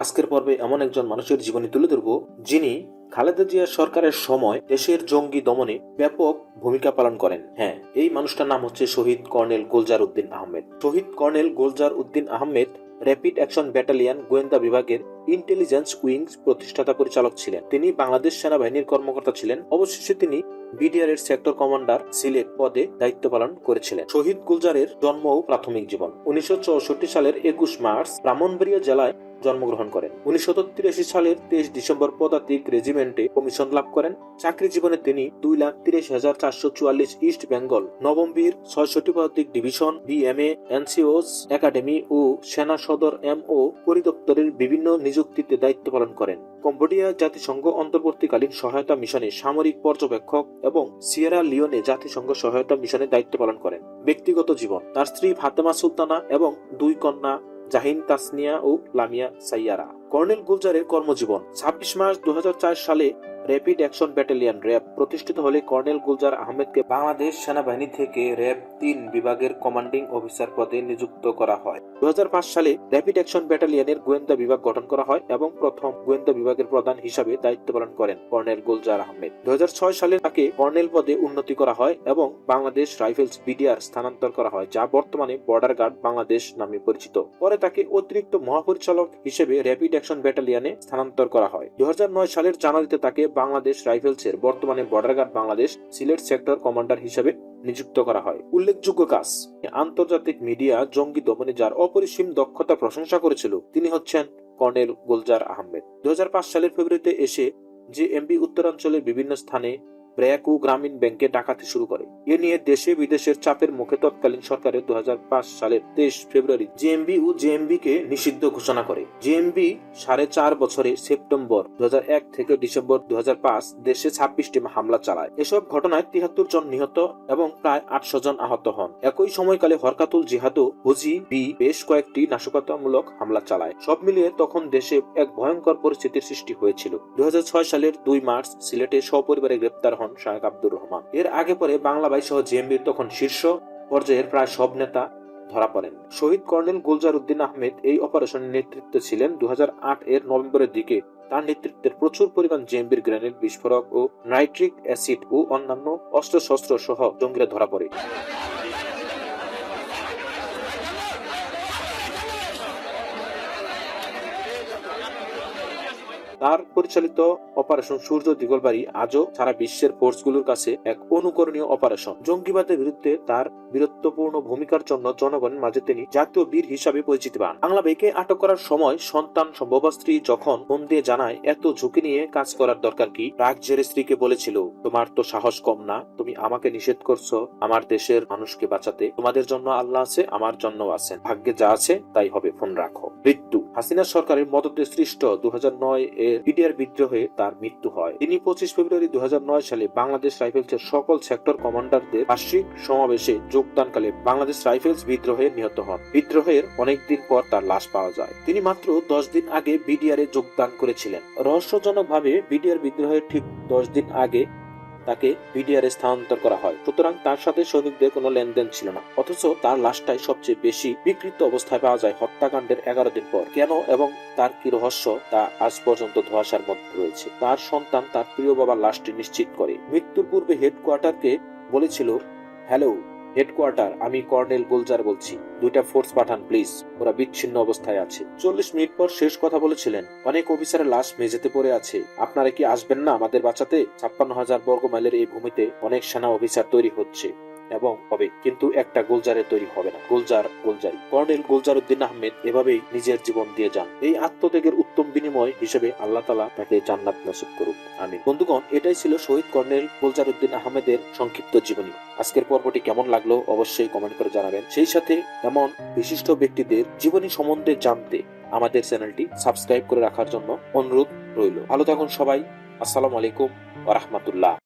আজকের পর্বে এমন একজন মানুষের জীবনী তুলে ধরব, যিনি খালেদা জিয়া সরকারের সময় দেশের জঙ্গি দমনে ব্যাপক ভূমিকা পালন করেন। হ্যাঁ এই মানুষটার নাম হচ্ছে শহীদ কর্নেল গোলজার উদ্দিন আহমেদ। শহীদ colonel Gulzar Uddin Ahmed rapid action battalion গোয়েন্দা বিভাগের ইন্টেলিজেন্স উইংস প্রতিষ্ঠাতা পরিচালক ছিলেন। তিনি বাংলাদেশ সেনাবাহিনীর কর্মকর্তা ছিলেন। অবশেষে তিনি বিডিআর এর সেক্টর কমান্ডার সিলেট পদে দায়িত্ব পালন করেছিলেন। শহীদ গুলজারের জন্ম ও প্রাথমিক জীবন। উনিশশো চৌষট্টি সালের একুশ মার্চ ব্রাহ্মণবাড়িয়া জেলায় জন্মগ্রহণ করেন। উনিশশো সালের তেইশ ডিসেম্বর পদাতিক রেজিমেন্টে কমিশন লাভ করেন। চাকরি জীবনে তিনি দুই লাখ তিরিশ হাজার চারশো চুয়াল্লিশ ইস্ট বেঙ্গল নবম বীর ছয়ষট্টি পদাতিক ডিভিশন, বিএমএ, এনসিওস, একাডেমি ও সেনা সদর এম ও পরিদপ্তরের বিভিন্ন নিযুক্তিতে দায়িত্ব পালন করেন। কম্বোডিয়া জাতিসংঘ অন্তর্বর্তীকালীন সহায়তা মিশনে সামরিক পর্যবেক্ষক এবং সিয়েরা লিওনে জাতিসংঘ সহায়তা মিশনে দায়িত্ব পালন করেন। ব্যক্তিগত জীবন, তার স্ত্রী ফাতেমা সুলতানা এবং দুই কন্যা জাহিন তাসনিয়া ও লামিয়া সাইয়ারা। কর্নেল গুলজারের কর্মজীবন ছাব্বিশ মার্চ দু হাজার চার সালে র্যাপিড অ্যাকশন ব্যাটালিয়ন র্যাব প্রতিষ্ঠিত হলে কর্নেল গুলজার আহমেদকে বাংলাদেশ সেনাবাহিনী থেকে র্যাব তিন বিভাগের কমান্ডিং অফিসার পদে নিযুক্ত করা হয়। দু সালে র্যাপিড অ্যাকশন ব্যাটালিয়নের গোয়েন্দা বিভাগ গঠন করা হয় এবং প্রথম গোয়েন্দা বিভাগের প্রধান হিসাবে দায়িত্ব পালন করেন কর্নেল গুলজার আহমেদ। দু সালে তাকে কর্নেল পদে উন্নতি করা হয় এবং বাংলাদেশ রাইফেলস বিডিআর স্থানান্তর করা হয়, যা বর্তমানে বর্ডার গার্ড বাংলাদেশ নামে পরিচিত। পরে তাকে অতিরিক্ত মহাপরিচালক হিসেবে র্যাপিড অ্যাকশন ব্যাটালিয়নে স্থানান্তর করা হয়। দুই হাজার নয় সালের জানুয়ারিতে তাকে বাংলাদেশ রাইফেলসের বর্তমানে border guard Bangladesh Sylhet sector commander হিসেবে নিযুক্ত করা হয়। উল্লেখযোগ্য কাজ, আন্তর্জাতিক মিডিয়া জঙ্গি দমনে যার অপরিসীম দক্ষতা প্রশংসা করেছিল, তিনি হচ্ছেন কর্নেল গুলজার আহমেদ। দুই হাজার পাঁচ সালের ফেব্রুয়ারিতে এসে যে এমবি উত্তরাঞ্চলের বিভিন্ন স্থানে ব্র্যাক ও গ্রামীণ ব্যাংকে ডাকাতি শুরু করে। এ নিয়ে দেশে বিদেশের চাপের মুখে তৎকালীন সরকারের দু সালের তেইশ ফেব্রুয়ারি জেএমবি ও জেএমবি কে নিষিদ্ধ ঘোষণা করে। জেএমবি সাড়ে চার বছরে সেপ্টেম্বর দু হাজার এক থেকে ডিসেম্বর দু হাজার পাঁচ দেশে ছাব্বিশটি হামলা চালায়। এসব ঘটনায় তিয়াত্তর জন নিহত এবং প্রায় আটশো জন আহত হন। একই সময়কালে হরকাতুল জিহাদও হুজি, বি বেশ কয়েকটি নাশকতামূলক হামলা চালায়। সব মিলিয়ে তখন দেশে এক ভয়ঙ্কর পরিস্থিতির সৃষ্টি হয়েছিল। দুই হাজার ছয় সালের দুই মার্চ সিলেটে সপরিবারে গ্রেপ্তার হন শাহেক আব্দুর রহমান। এর আগে পরে বাংলা বাই সহ জেএমবির তখন শীর্ষ পর্যায়ের প্রায় সব নেতা ধরা পড়েন। শহীদ কর্নেল গুলজার উদ্দিন আহমেদ এই অপারেশনের নেতৃত্বে ছিলেন। দু হাজার আট এর নভেম্বরের দিকে তার নেতৃত্বের প্রচুর পরিমাণ জেএমবির গ্রেনেড, বিস্ফোরক ও নাইট্রিক অ্যাসিড ও অন্যান্য অস্ত্রশস্ত্র সহ জঙ্গিরা ধরা পড়ে। তার পরিচালিত অপারেশন সূর্য দিগলবাড়ি আজও সারা বিশ্বের ফোর্সগুলোর কাছে এক অনুকরণীয় অপারেশন জঙ্গিবাদের বিরুদ্ধে তার বীরত্বপূর্ণ ভূমিকার জন্য জনগণের মাঝে তিনি জাতীয় বীর হিসাবে পরিচিতি পান। বাংলা বাইকে আটক করার সময় সন্তান সম্ভবা স্ত্রী যখন ফোন দিয়ে জানায়, এত ঝুঁকি নিয়ে কাজ করার দরকার কি? রাগ জেরে স্ত্রীকে বলেছিল, তোমার তো সাহস কম না, তুমি আমাকে নিষেধ করছ। আমার দেশের মানুষকে বাঁচাতে তোমাদের জন্য আল্লাহ আছে, আমার জন্য আছেন। ভাগ্যে যা আছে, তাই হবে, ফোন রাখো। মৃত্যু। হাসিনা সরকারের মদতে সৃষ্ট দু এর বিডিআর বিদ্রোহে তার মৃত্যু হয়। তিনি পঁচিশ ফেব্রুয়ারি দুহাজার নয় সালে বাংলাদেশ রাইফেলসের সকল সেক্টর কমান্ডারদের বার্ষিক সমাবেশে যোগদানকালে বাংলাদেশ রাইফেলস বিদ্রোহে নিহত হন। বিদ্রোহের অনেকদিন পর তার লাশ পাওয়া যায়। তিনি মাত্র দশ দিন আগে বিডিআর এ যোগদান করেছিলেন। রহস্যজনকভাবে বিডিআর বিদ্রোহের ঠিক দশ দিন আগে তাকে বিডিআর স্থানান্তর করা হয়। সুতরাং তার সাথে সৈনিকদের কোনো লেনদেন ছিল না। অথচ তার লাশটাই সবচেয়ে বেশি বিকৃত অবস্থায় পাওয়া যায় হত্যাকাণ্ডের এগারো দিন পর। কেন এবং তার কি রহস্য তা আজ পর্যন্ত ধোয়াশার মধ্যে রয়েছে। তার সন্তান তার প্রিয় বাবার লাশটি নিশ্চিত করে। মৃত্যুর পূর্বে হেডকোয়ার্টারকে বলেছিল, হ্যালো হেডকোয়ার্টার, আমি কর্নেল গুলজার বলছি। দুইটা ফোর্স পাঠান, প্লিজ। ওরা বিচ্ছিন্ন অবস্থায় আছে। চল্লিশ মিনিট পর শেষ কথা বলেছিলেন। অনেক অফিসারের লাশ মেঝেতে পড়ে আছে। আপনারা কি আসবেন না আমাদের বাঁচাতে? ছাপ্পান্ন হাজার বর্গ মাইলের এই ভূমিতে অনেক সেনা অফিসার তৈরি হচ্ছে। এবং হবে, কিন্তু একটা গোলজারের তৈরি হবে না। গোলজার, গোলজারি। কর্নেল গোলজার উদ্দিন আহমেদ এভাবেই নিজের জীবন দিয়ে যান। এই আত্মত্যাগের উত্তম বিনিময় হিসেবে আল্লাহ তালা তাকে জান্নাত নসিব করুক। আমি বন্ধুগণ, এটাই ছিল শহীদ কর্নেল গোলজার উদ্দিন আহমেদের সংক্ষিপ্ত জীবনী। আজকের পর্বটি কেমন লাগল অবশ্যই কমেন্ট করে জানাবেন। সেই সাথে এমন বিশিষ্ট ব্যক্তিদের জীবনী সম্বন্ধে জানতে আমাদের চ্যানেলটি সাবস্ক্রাইব করে রাখার জন্য অনুরোধ রইল। ভালো থাকুন সবাই। আসসালামু আলাইকুম রহমতুল্লাহ।